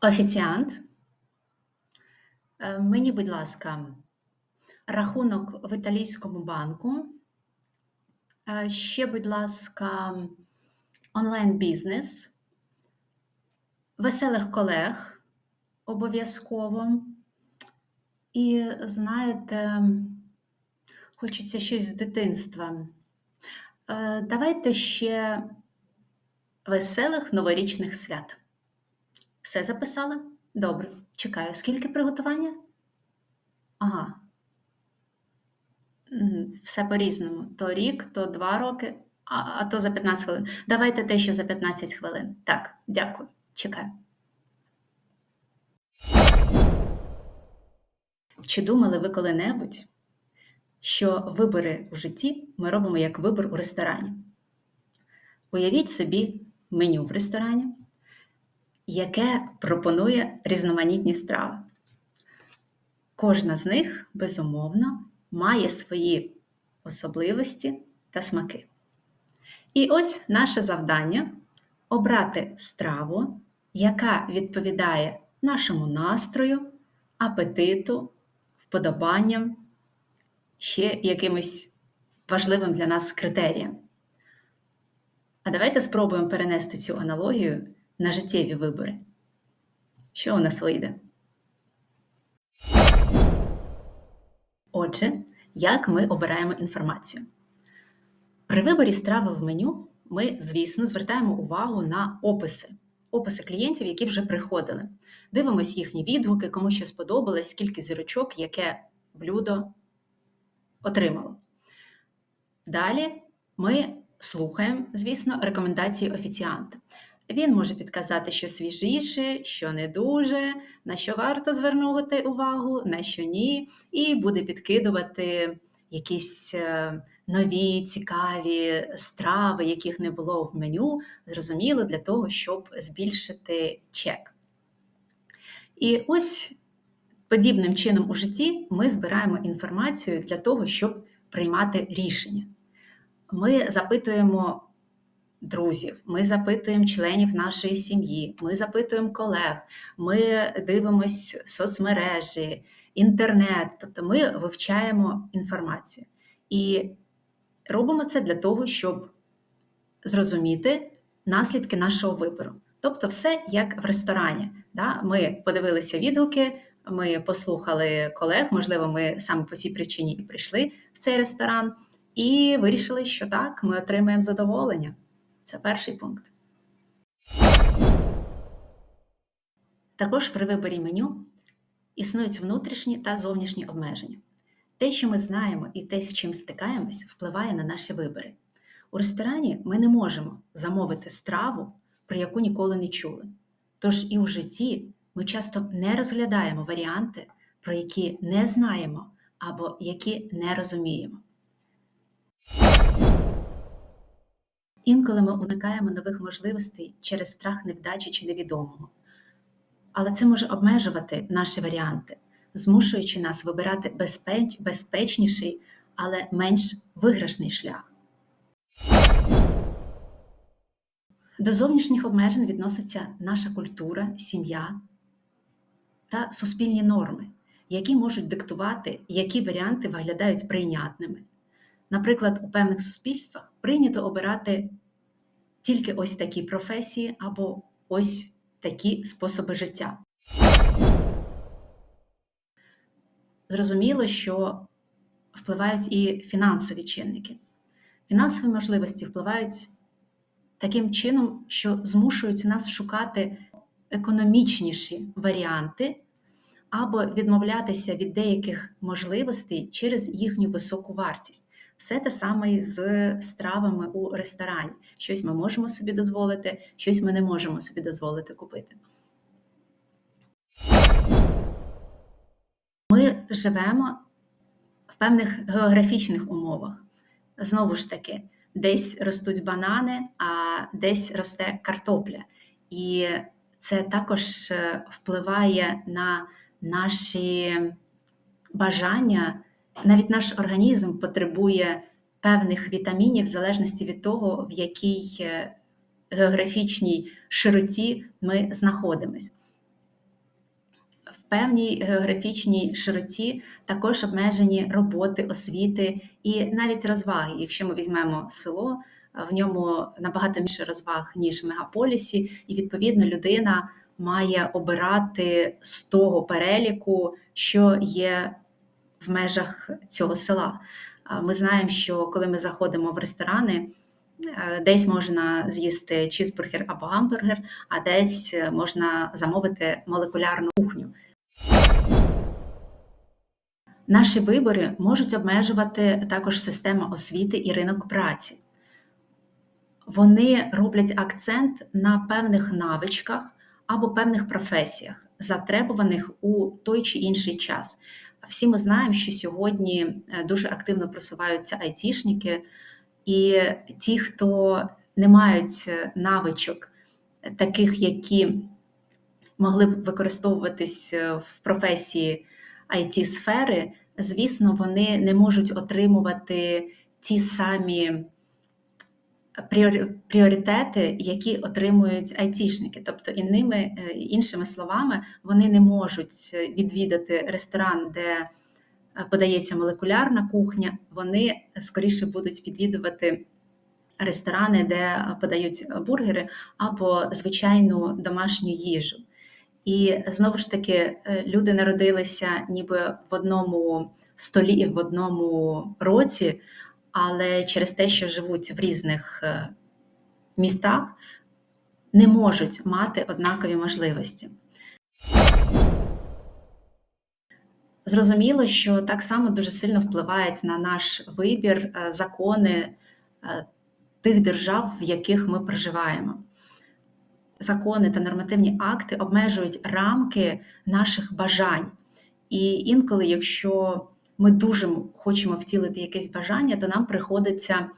Офіціант, е, мені, будь ласка, рахунок в італійському банку. Е, Ще, будь ласка, онлайн-бізнес, веселих колег обов'язково. І, знаєте, хочеться щось з дитинства. Е, Давайте ще веселих новорічних свят. Все записала? Добре, чекаю. Скільки приготування? Ага. Все по-різному. То рік, то два роки, а, а то за 15 хвилин. Давайте те, що за 15 хвилин. Так, дякую. Чекаю. Чи думали ви коли-небудь, що вибори в житті ми робимо як вибір у ресторані? Уявіть собі меню в ресторані, яке пропонує різноманітні страви. Кожна з них, безумовно, має свої особливості та смаки. І ось наше завдання обрати страву, яка відповідає нашому настрою, апетиту, вподобанням, ще якимось важливим для нас критеріям. А давайте спробуємо перенести цю аналогію на життєві вибори. Що у нас вийде? Отже, як ми обираємо інформацію? При виборі страви в меню ми, звісно, звертаємо увагу на описи, описи клієнтів, які вже приходили. Дивимось їхні відгуки, кому що сподобалось, скільки зірочок, яке блюдо отримало. Далі ми слухаємо, звісно, рекомендації офіціанта. Він може підказати, що свіжіше, що не дуже, на що варто звернути увагу, на що ні, і буде підкидувати якісь е, нові цікаві страви, яких не було в меню, зрозуміло, для того, щоб збільшити чек. І ось подібним чином у житті ми збираємо інформацію для того, щоб приймати рішення. Ми запитуємо друзів, ми запитуємо членів нашої сім'ї, ми запитуємо колег, ми дивимось соцмережі, інтернет, тобто ми вивчаємо інформацію. І робимо це для того, щоб зрозуміти наслідки нашого вибору. Тобто, все як в ресторані. Да? Ми подивилися відгуки, ми послухали колег, можливо, ми саме по цій причині і прийшли в цей ресторан, і вирішили, що так, ми отримаємо задоволення. Це перший пункт. Також при виборі меню існують внутрішні та зовнішні обмеження. Те, що ми знаємо, і те, з чим стикаємось, впливає на наші вибори. У ресторані ми не можемо замовити страву, про яку ніколи не чули. Тож і у житті ми часто не розглядаємо варіанти, про які не знаємо або які не розуміємо. Інколи ми уникаємо нових можливостей через страх невдачі чи невідомого. Але це може обмежувати наші варіанти, змушуючи нас вибирати безпеч, безпечніший, але менш виграшний шлях. До зовнішніх обмежень відноситься наша культура, сім'я та суспільні норми, які можуть диктувати, які варіанти виглядають прийнятними. Наприклад, у певних суспільствах прийнято обирати тільки ось такі професії або ось такі способи життя. Зрозуміло, що впливають і фінансові чинники. Фінансові можливості впливають таким чином, що змушують нас шукати економічніші варіанти або відмовлятися від деяких можливостей через їхню високу вартість. Все те саме з стравами у ресторані. Щось ми можемо собі дозволити, щось ми не можемо собі дозволити купити. Ми живемо в певних географічних умовах. Знову ж таки, десь ростуть банани, а десь росте картопля. І це також е, впливає на наші бажання навіть наш організм потребує певних вітамінів в залежності від того, в якій е, географічній широті ми знаходимось. В певній географічній широті також обмежені роботи, освіти і навіть розваги. Якщо ми візьмемо село, в ньому набагато більше розваг, ніж в мегаполісі, і відповідно людина має обирати з того переліку, що є в межах цього села. Ми знаємо, що коли ми заходимо в ресторани, е, десь можна з'їсти чізбургер або гамбургер, а десь можна замовити молекулярну кухню. Наші вибори можуть обмежувати також система освіти і ринок праці. Вони роблять акцент на певних навичках або певних професіях, затребуваних у той чи інший час. Всі ми знаємо, що сьогодні е, дуже активно просуваються айтішники, і ті, хто не мають е, навичок, таких, які могли б використовуватись е, в професії it сфери звісно, вони не можуть отримувати ті самі пріоритети, які отримують айтішники. Тобто, іними, е, іншими словами, вони не можуть відвідати ресторан, де е, подається молекулярна кухня, вони скоріше будуть відвідувати. Ресторани, де подають бургери або звичайну домашню їжу. І знову ж таки, е, люди народилися ніби в одному столі в одному році, але через те, що живуть в різних е, містах, не можуть мати однакові можливості. Зрозуміло, що так само дуже сильно впливають на наш вибір е, закони тих держав, в яких ми проживаємо закони та нормативні акти обмежують рамки наших бажань. І інколи, якщо ми дуже хочемо втілити якесь бажання, то нам приходиться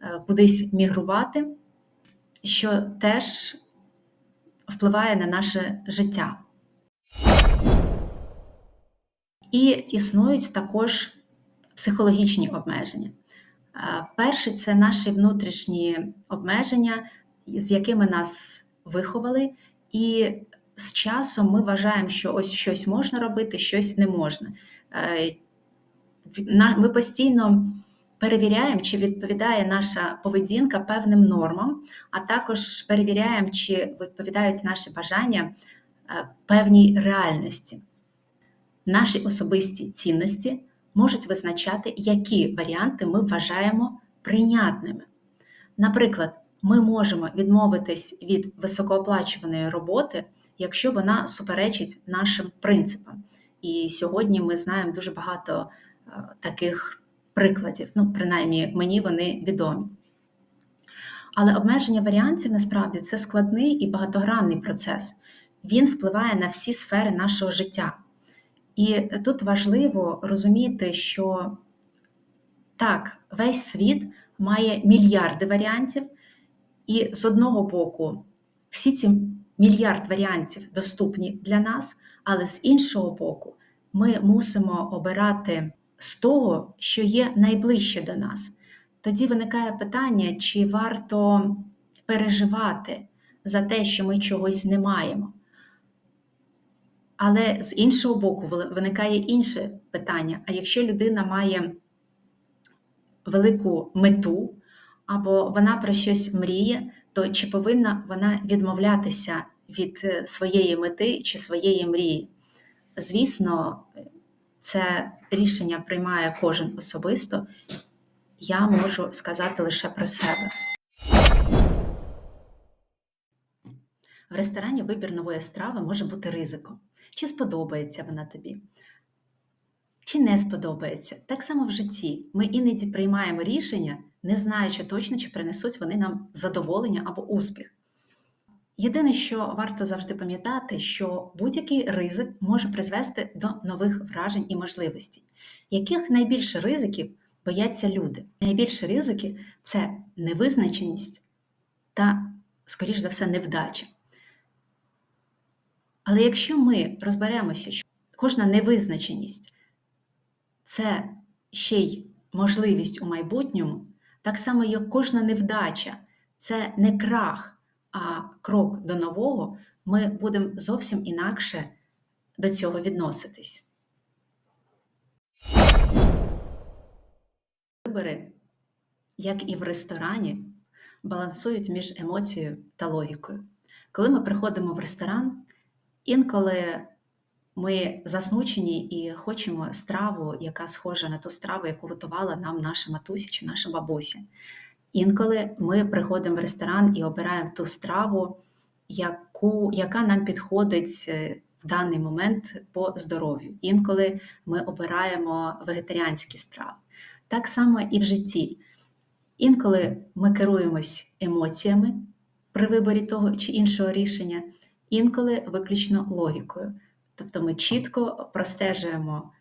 е, кудись мігрувати, що теж впливає на наше життя. І існують також психологічні обмеження. Е, перше це наші внутрішні обмеження, з якими нас виховали, і з часом ми вважаємо, що ось щось можна робити, щось не можна. Ми постійно перевіряємо, чи відповідає наша поведінка певним нормам, а також перевіряємо, чи відповідають наші бажання е, певній реальності. Наші особисті цінності можуть визначати, які варіанти ми вважаємо прийнятними. Наприклад, ми можемо відмовитись від високооплачуваної роботи, якщо вона суперечить нашим принципам. І сьогодні ми знаємо дуже багато таких прикладів, ну, принаймні, мені вони відомі. Але обмеження варіантів насправді це складний і багатогранний процес. Він впливає на всі сфери нашого життя. І тут важливо розуміти, що так, весь світ має мільярди варіантів, і з одного боку, всі ці мільярд варіантів доступні для нас, але з іншого боку, ми мусимо обирати з того, що є найближче до нас. Тоді виникає питання, чи варто переживати за те, що ми чогось не маємо. Але з іншого боку, виникає інше питання: а якщо людина має велику мету, або вона про щось мріє, то чи повинна вона відмовлятися від е, своєї мети чи своєї мрії? Звісно, це рішення приймає кожен особисто. Я можу сказати лише про себе. В ресторані вибір нової страви може бути ризиком. Чи сподобається вона тобі? Чи не сподобається? Так само в житті. Ми іноді приймаємо рішення, не знаючи точно, чи принесуть вони нам задоволення або успіх. Єдине, що варто завжди пам'ятати, що будь-який ризик може призвести до нових вражень і можливостей. Яких найбільше ризиків бояться люди? Найбільші ризики це невизначеність та, скоріш за все, невдача. Але якщо ми розберемося, що кожна невизначеність це ще й можливість у майбутньому, так само, як кожна невдача, це не крах, крок до нового, ми будемо зовсім інакше до цього відноситесь? Вибори, як і в ресторані, балансують між емоцією та логікою. Коли ми приходимо в ресторан, інколи ми засмучені і хочемо страву, яка схожа на ту страву, яку готувала нам наша матуся чи наша бабуся. Інколи ми приходимо в ресторан і обираємо ту страву, яку, яка нам підходить е, в даний момент по здоров'ю. Інколи ми обираємо вегетаріанські страви. Так само і в житті. Інколи ми керуємось емоціями при виборі того чи іншого рішення, інколи виключно логікою. Тобто ми чітко простежуємо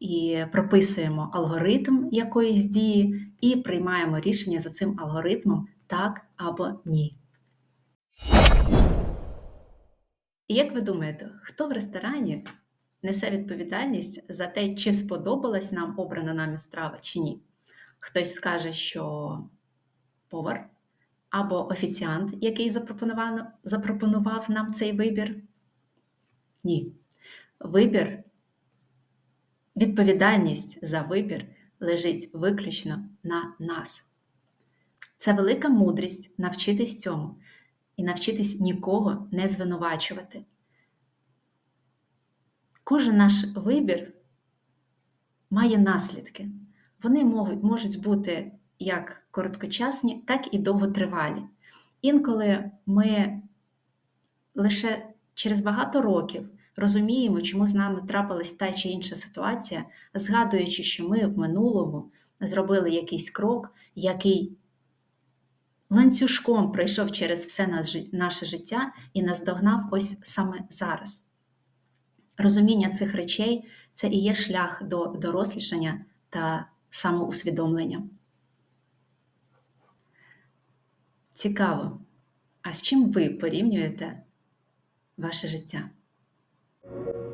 і прописуємо алгоритм якоїсь дії і приймаємо рішення за цим алгоритмом так або ні. І як ви думаєте, хто в ресторані несе відповідальність за те, чи сподобалась нам обрана нами страва чи ні? Хтось скаже, що повар або офіціант, який запропонував, запропонував нам цей вибір? Ні. Вибір, відповідальність за вибір лежить виключно на нас. Це велика мудрість навчитись цьому і навчитись нікого не звинувачувати. Кожен наш вибір має наслідки. Вони можуть, бути як короткочасні, так і довготривалі. Інколи ми лише через багато років розуміємо, чому з нами трапилась та чи інша ситуація, згадуючи, що ми в минулому зробили якийсь крок, який ланцюжком пройшов через все наше життя і наздогнав ось саме зараз. Розуміння цих речей це і є шлях до дорослішання та самоусвідомлення. Цікаво, а з чим ви порівнюєте ваше життя? Thank you.